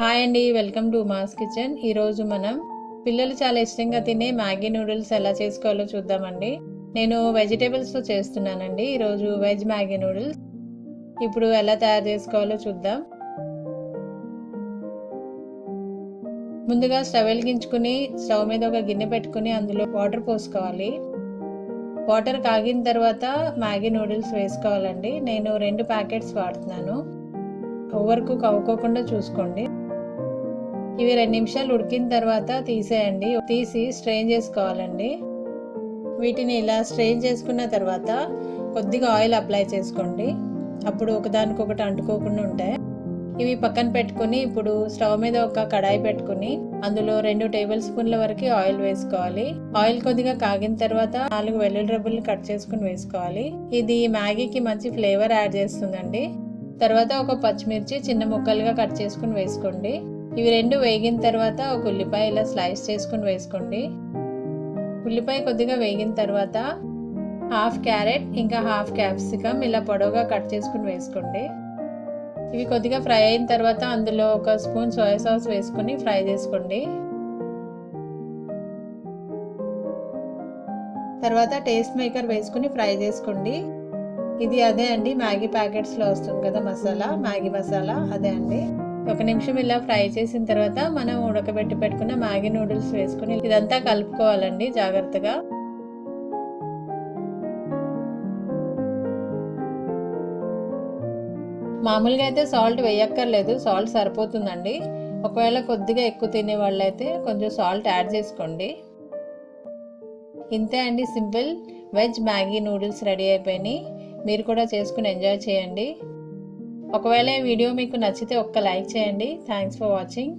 Hi అండి welcome to mass kitchen. ఈరోజు మనం పిల్లలు చాలా ఇష్టంగా తినే మ్యాగీ నూడిల్స్ ఎలా చేసుకోవాలో చూద్దామండి. నేను వెజిటేబుల్స్తో చేస్తున్నానండి. ఈరోజు వెజ్ మ్యాగీ నూడిల్స్. ఇప్పుడు ఎలా తయారు చేసుకోవాలో చూద్దాం. ముందుగా స్టవ్ వెలిగించుకుని స్టవ్ మీద ఒక గిన్నె పెట్టుకుని అందులో వాటర్ పోసుకోవాలి. వాటర్ కాగిన తర్వాత మ్యాగీ నూడిల్స్ వేసుకోవాలండి. నేను రెండు ప్యాకెట్స్ వాడుతున్నాను. ఓవర్ కుక్ అవ్వకోకుండా చూసుకోండి. ఇవి రెండు నిమిషాలు ఉడికిన తర్వాత తీసేయండి. తీసి స్ట్రెయిన్ చేసుకోవాలండి. వీటిని ఇలా స్ట్రెయిన్ చేసుకున్న తర్వాత కొద్దిగా ఆయిల్ అప్లై చేసుకోండి. అప్పుడు ఒకదానికొకటి అంటుకోకుండా ఉంటాయి. ఇవి పక్కన పెట్టుకుని ఇప్పుడు స్టవ్ మీద ఒక కడాయి పెట్టుకుని అందులో రెండు టేబుల్ స్పూన్ల వరకు ఆయిల్ వేసుకోవాలి. ఆయిల్ కొద్దిగా కాగిన తర్వాత నాలుగు వెల్లుల్లి రబ్బులు కట్ చేసుకుని వేసుకోవాలి. ఇది మ్యాగీకి మంచి ఫ్లేవర్ యాడ్ చేస్తుందండి. తర్వాత ఒక పచ్చిమిర్చి చిన్న ముక్కలుగా కట్ చేసుకుని వేసుకోండి. ఇవి రెండు వేగిన తర్వాత ఒక ఉల్లిపాయ ఇలా స్లైస్ చేసుకుని వేసుకోండి. ఉల్లిపాయ కొద్దిగా వేగిన తర్వాత హాఫ్ క్యారెట్ ఇంకా హాఫ్ క్యాప్సికమ్ ఇలా పొడవుగా కట్ చేసుకుని వేసుకోండి. ఇవి కొద్దిగా ఫ్రై అయిన తర్వాత అందులో ఒక స్పూన్ సోయా సాస్ వేసుకుని ఫ్రై చేసుకోండి. తర్వాత టేస్ట్ మేకర్ వేసుకుని ఫ్రై చేసుకోండి. ఇది అదే అండి. మ్యాగీ ప్యాకెట్స్లో వస్తుంది కదా మసాలా. మ్యాగీ మసాలా అదే అండి. ఒక నిమిషం ఇలా ఫ్రై చేసిన తర్వాత మనం ఉడకబెట్టి పెట్టుకున్న మ్యాగీ నూడిల్స్ వేసుకుని ఇదంతా కలుపుకోవాలండి జాగ్రత్తగా. మామూలుగా అయితే సాల్ట్ వేయక్కర్లేదు సాల్ట్ సరిపోతుందండి. ఒకవేళ కొద్దిగా ఎక్కువ తినే వాళ్ళైతే కొంచెం సాల్ట్ యాడ్ చేసుకోండి. ఇంతే అండి simple. Veg Maggi noodles ready అయిపోయినాయి. మీరు కూడా చేసుకుని ఎంజాయ్ చేయండి. ఒకవేళ ఈ వీడియో మీకు నచ్చితే ఒక్క లైక్ చేయండి. Thanks for watching